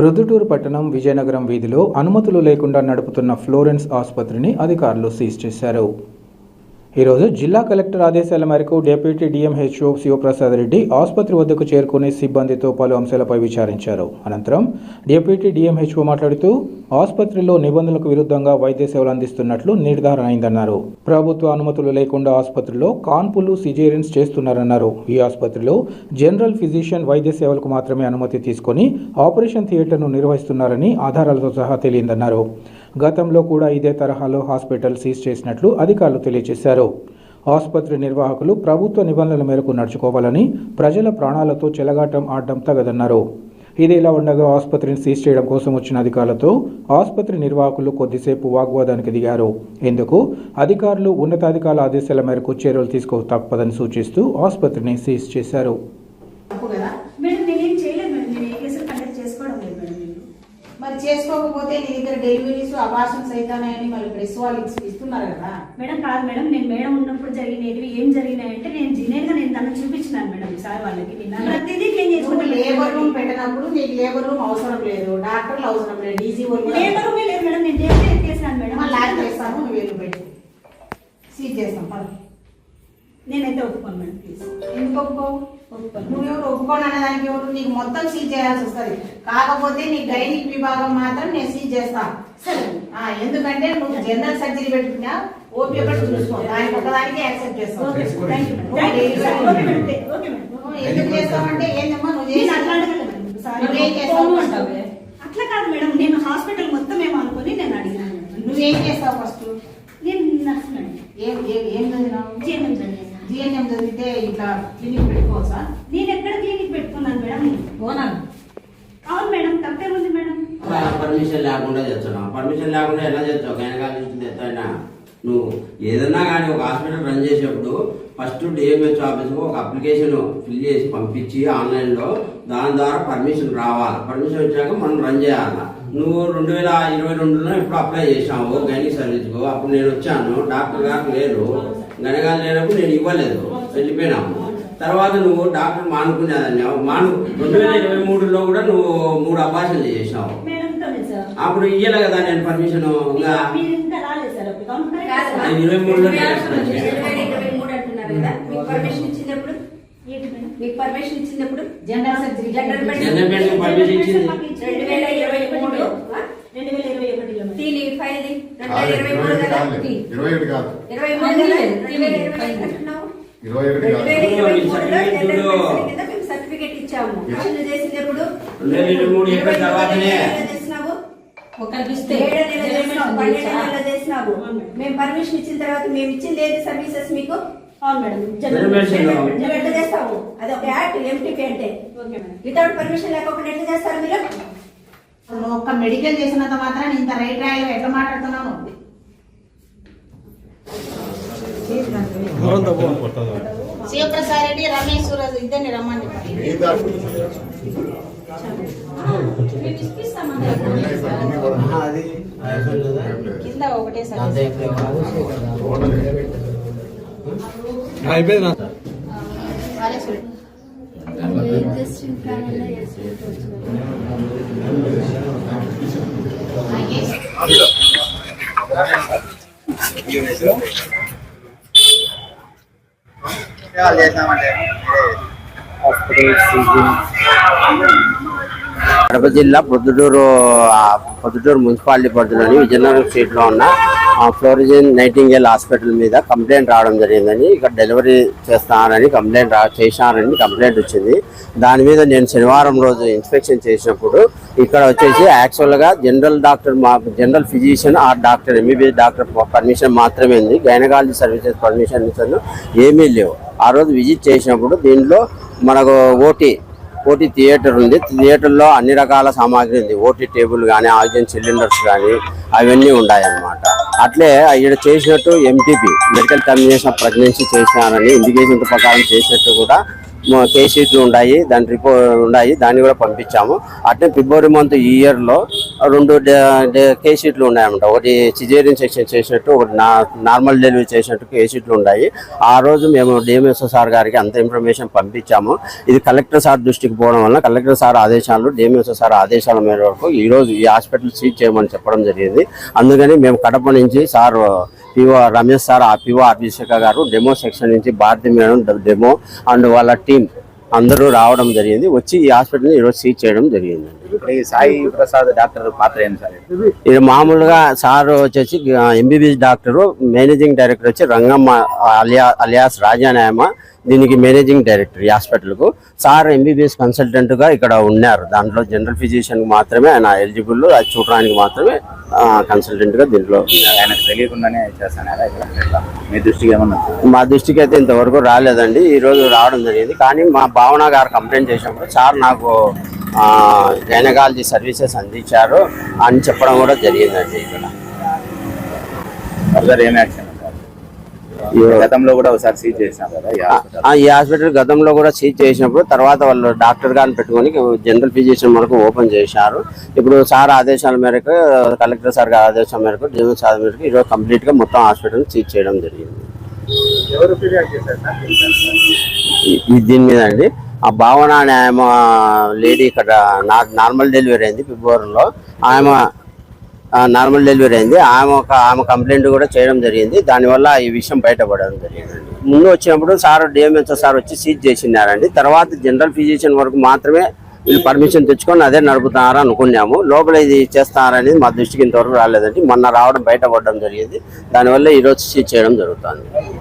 ప్రొద్దుటూరు పట్టణం విజయనగరం వీధిలో అనుమతులు లేకుండా నడుపుతున్న ఫ్లోరెన్స్ ఆసుపత్రిని అధికారులు సీజ్ చేశారు. ఈరోజు జిల్లా కలెక్టర్ ఆదేశాల మేరకు డిప్యూటీ డిఎంహెచ్ఓ శివప్రసాద్ రెడ్డి ఆసుపత్రి వద్దకు చేరుకుని సిబ్బందితో పలు అంశాలపై విచారించారు. అనంతరం డిప్యూటీ డిఎంహెచ్ఓ మాట్లాడుతూ ఆసుపత్రిలో నిబంధనలకు విరుద్ధంగా వైద్య సేవలు అందిస్తున్నట్లు నిర్ధారణ అయిందన్నారు. ప్రభుత్వ అనుమతులు లేకుండా ఆసుపత్రిలో కాన్పులు సిజేరియన్స్ చేస్తున్నారన్నారు. ఈ ఆసుపత్రిలో జనరల్ ఫిజిషియన్ వైద్య సేవలకు మాత్రమే అనుమతి తీసుకొని ఆపరేషన్ థియేటర్ను నిర్వహిస్తున్నారని ఆధారాలతో సహా తెలియందన్నారు. గతంలో కూడా ఇదే తరహాలో హాస్పిటల్ సీజ్ చేసినట్లు అధికారులు తెలియజేశారు. ఆసుపత్రి నిర్వాహకులు ప్రభుత్వ నిబంధనల మేరకు నడుచుకోవాలని ప్రజల ప్రాణాలతో చెలగాటం ఆడడం తగదన్నారు. ఇది ఇలా ఉండగా ఆసుపత్రిని సీజ్ చేయడం కోసం వచ్చిన అధికారులతో ఆసుపత్రి నిర్వాహకులు కొద్దిసేపు వాగ్వాదానికి దిగారు. ఇందుకు అధికారులు ఉన్నతాధికారుల ఆదేశాల మేరకు చర్యలు తీసుకో తప్పదని సూచిస్తూ ఆసుపత్రిని సీజ్ చేశారు తప్పు కదా మేడం నేనేం చేయలేదు మేడం నేను ఏ కేసులు కండక్ట్ చేసుకోవడం లేదు మేడం నేను మరి చేసుకోకపోతే నీ దగ్గర డెలివరీస్ అబార్షన్స్ అవుతానని మరి ప్రెస్ వాళ్ళు ఇస్తున్నారు కదా. మేడం కాదు మేడం నేను మేడం ఉన్నప్పుడు జరిగినవి ఏం జరిగినాయంటే నేను జీనియర్గా నేను తనకు చూపించినాను మేడం సార్ వాళ్ళకి నిన్న. ప్రతిదీ క్లీన్ నువ్వు లేబర్ రూమ్ పెట్టినప్పుడు నీకు లేబర్ రూమ్ అవసరం లేదు డాక్టర్లు అవసరం లేదు డీజీ లేబర్ రూమే లేదు మేడం నేను డేట్ ఎత్తేసాను మేడం. మళ్ళీ లాక్ చేస్తాను నువ్వు వెళ్ళి పెట్టి. సీజ్ చేస్తాం పద. నేనైతే ఒప్పుకోను మేడం ప్లీజ్ ఎందుకు ఒప్పుకోవు ఒప్పుకోను. నువ్వెవరు ఒప్పుకోను అనే దానికి ఎవరు? నీకు మొత్తం సీజ్ చేయాల్సి వస్తుంది. కాకపోతే నీ గైనిక్ విభాగం మాత్రం నేను సీజ్ చేస్తా. సరే. ఆ, ఎందుకంటే నువ్వు జనరల్ సర్జరీ పెట్టుకున్నా ఓపీ ఒకటి చూసుకో. దానికి ఒకదానికి యాక్సెప్ట్ చేస్తావు. ఎందుకు చేస్తావంటే ఏందమ్మా నువ్వు చేసి నువ్వేం చేస్తావు? అట్లా కాదు మేడం. నేను హాస్పిటల్ మొత్తం ఏమో అనుకుని నేను అడిగినాను మేడం. నువ్వేం చేస్తావు ఫస్ట్? నేను నర్స్ మేడం. ఏం ఏం ఏం చదివినావు? చదివాను. జిఎన్ఎం చదివితే ఇట్లా క్లినిక్ పెట్టుకోవచ్చా? నేను ఎక్కడ క్లినిక్ పెట్టుకున్నాను మేడం? ఓనర్ అవును మేడం తప్పేముంది మేడం. పర్మిషన్ లేకుండా చేస్తున్నావు? పర్మిషన్ లేకుండా ఎలా చేస్తావు? గైనకాలజిస్ట్ తెస్తాయినా నువ్వు ఏదన్నా కానీ ఒక హాస్పిటల్ రన్ చేసేప్పుడు ఫస్ట్ డిఎంహెచ్ ఆఫీస్కి ఒక అప్లికేషన్ ఫిల్ చేసి పంపించి ఆన్లైన్లో దాని ద్వారా పర్మిషన్ రావాలి. పర్మిషన్ వచ్చాక మనం రన్ చేయాలి? నువ్వు రెండు వేల ఇరవై రెండులో ఇప్పుడు అప్లై చేసావు గైనిక్ సర్వీస్కు అప్పుడు నేను వచ్చాను డాక్టర్ గారు లేరు గనగాలు లేనప్పుడు నేను ఇవ్వలేదు వెళ్ళిపోయినాము. తర్వాత నువ్వు డాక్టర్ మానుకునేదాన్ని మాను రెండు వేల ఇరవై మూడులో కూడా నువ్వు మూడు అభాషణలు చేసినావు సార్. అప్పుడు ఇయ్యలే కదా నేను పర్మిషన్ ఇంకా ఇరవై మూడులో మీకు పర్మిషన్ ఇచ్చినప్పుడు ఏంటి మేడం? మీకు పర్మిషన్ ఇచ్చినప్పుడు జనరల్ సర్జరీ జనరల్ పర్మిషన్ ఇచ్చింది. రెండు వేల ఇరవై మూడు ఒకటి రెండు కాదు. ఇరవై మెడిసిన్ కింద మేము సర్టిఫికెట్ ఇచ్చాము. ఇరవై ఇరవై తర్వాతనే. నెలలో చేసినావు? ఏడో. మేము పర్మిషన్ ఇచ్చిన తర్వాత మేము ఇచ్చింది ఏది సర్వీసెస్ మీకు? అవును మేడం. ఎట్లా అది ఒక యాక్ట్ ఎంటీపీ అంటే. Okay madam. వితౌట్ పర్మిషన్ లేకుండా ఎట్లా చేస్తారు మీరు? నువ్వు ఒక్క మెడికల్ చేసినంత మాత్రం ఇంత రైట్ రాయలు ఎట్లా మాట్లాడుతున్నావు శివప్రసాద్ రెడ్డి రమేష్ సూరజ్ ఇద్దరిని రమ్మని. కింద ఒకటే సార్. వాళ్ళే కడప జిల్లా పొద్దుటూరు పొద్దుటూరు మున్సిపాలిటీ పరిధిలోని విజయనగరం స్ట్రీట్లో ఉన్న ఫ్లోరిజిన్ నైటింగేల్ హాస్పిటల్ మీద కంప్లైంట్ రావడం జరిగిందని ఇక్కడ డెలివరీ చేస్తున్నారని కంప్లైంట్ రా చేశారని కంప్లైంట్ వచ్చింది. దాని మీద నేను శనివారం రోజు ఇన్స్పెక్షన్ చేసినప్పుడు ఇక్కడ వచ్చేసి యాక్చువల్గా జనరల్ డాక్టర్ మా జనరల్ ఫిజిషియన్ ఆ డాక్టర్ ఎంబీబీఎస్ డాక్టర్ పర్మిషన్ మాత్రమే ఉంది. గైనకాలజీ సర్వీసెస్ పర్మిషన్ ఏమీ లేవు. ఆ రోజు విజిట్ చేసినప్పుడు దీంట్లో మనకు ఓటీ ఓటీ థియేటర్ ఉంది. థియేటర్లో అన్ని రకాల సామాగ్రి ఉంది. ఓటీ టేబుల్ కానీ ఆక్సిజన్ సిలిండర్స్ కానీ అవన్నీ ఉన్నాయన్నమాట. అట్లే ఈడ చేసినట్టు ఎంటీపీ మెడికల్ టర్మినేషన్ ప్రెగ్నెన్సీ చేసినానని ఇండికేషన్ ప్రకారం చేసినట్టు కూడా కేసీట్లు ఉన్నాయి దాని రిపోర్ట్ ఉన్నాయి దాన్ని కూడా పంపించాము. అట్లే ఫిబ్రవరి మంత్ ఈ ఇయర్లో రెండు కేసీట్లు ఉన్నాయన్నమాట. ఒకటి సిజేరియన్ సెక్షన్ చేసినట్టు ఒకటి నా నార్మల్ డెలివరీ చేసినట్టు కేసీట్లు ఉన్నాయి ఆ రోజు మేము డిఎంఎస్ఓ సార్ గారికి అంత ఇన్ఫర్మేషన్ పంపించాము. ఇది కలెక్టర్ సార్ దృష్టికి పోవడం వల్ల కలెక్టర్ సార్ ఆదేశాలు డిఎంఎస్ఓ సార్ ఆదేశాల మేరకు ఈ రోజు ఈ హాస్పిటల్ సీజ్ చేయమని చెప్పడం జరిగింది. అందుకని మేము కడప నుంచి సార్ పిఓ రమేష్ సార్ ఆ పిఓ అభిషేక గారు డెమో సెక్షన్ నుంచి భారతి మేడం డెమో అండ్ వాళ్ళ టీం అందరూ రావడం జరిగింది. వచ్చి ఈ హాస్పిటల్ని ఈరోజు సీజ్ చేయడం ఈ సాయి ప్రసాద్ డాక్టర్ పాత్ర ఏంటి సార్? ఇది? మామూలుగా సార్ వచ్చేసి ఎంబీబీఎస్ డాక్టర్ మేనేజింగ్ డైరెక్టర్ వచ్చి రంగమ్మ అలియా అలియాస్ రాజానాయమ దీనికి మేనేజింగ్ డైరెక్టర్ ఈ హాస్పిటల్కు. సార్ ఎంబీబీఎస్ కన్సల్టెంట్గా ఇక్కడ ఉన్నారు. దాంట్లో జనరల్ ఫిజిషియన్ మాత్రమే ఆయన ఎలిజిబుల్ అది చూడడానికి మాత్రమే కన్సల్టెంట్గా దీంట్లో ఉన్నారు. ఆయనకు తెలియకుండానే చేస్తాను? మీ దృష్టికి ఏమన్నా? మా దృష్టికి అయితే ఇంతవరకు రాలేదండి. ఈ రోజు రావడం జరిగింది. కానీ మా భావన గారు కంప్లైంట్ చేసినప్పుడు సార్ నాకు గైనకాలజీ సర్వీసెస్ అందించారు అని చెప్పడం కూడా జరిగిందండి ఇక్కడ. గతంలో కూడా ఒకసారి సీజ్ చేసినాం కదా ఈ హాస్పిటల్. ఆ, ఈ హాస్పిటల్ గతంలో కూడా సీజ్ చేసినప్పుడు తర్వాత వాళ్ళు డాక్టర్ గారిని పెట్టుకొని జనరల్ ఫిజిషియన్ వరకు ఓపెన్ చేశారు. ఇప్పుడు సార్ ఆదేశాల మేరకు కలెక్టర్ సార్ గారి ఆదేశాల మేరకు డిఎం సార్ మేరకు ఈరోజు కంప్లీట్గా మొత్తం హాస్పిటల్ సీజ్ చేయడం జరిగింది. దీని మీద అండి. ఆ భావన అనే ఆమె లేడీ ఇక్కడ నా- నార్మల్ డెలివరీ అయింది ఫిబ్రవరిలో. ఆమె నార్మల్ డెలివరీ అయింది. ఆమె ఒక ఆమె కంప్లైంట్ కూడా చేయడం జరిగింది. దానివల్ల ఈ విషయం బయటపడడం జరిగిందండి ముందు వచ్చినప్పుడు సార్ డిఎంఎస్ఓ సార్ వచ్చి సీజ్ చేసినారండి. తర్వాత జనరల్ ఫిజిషియన్ వరకు మాత్రమే వీళ్ళు పర్మిషన్ తెచ్చుకొని అదే నడుపుతున్నారా అనుకున్నాము. లోపల ఇది చేస్తున్నారనేది మా దృష్టికి ఇంతవరకు రాలేదండి. మొన్న రావడం బయటపడడం జరిగింది. దానివల్ల ఈరోజు సీజ్ చేయడం జరుగుతుంది.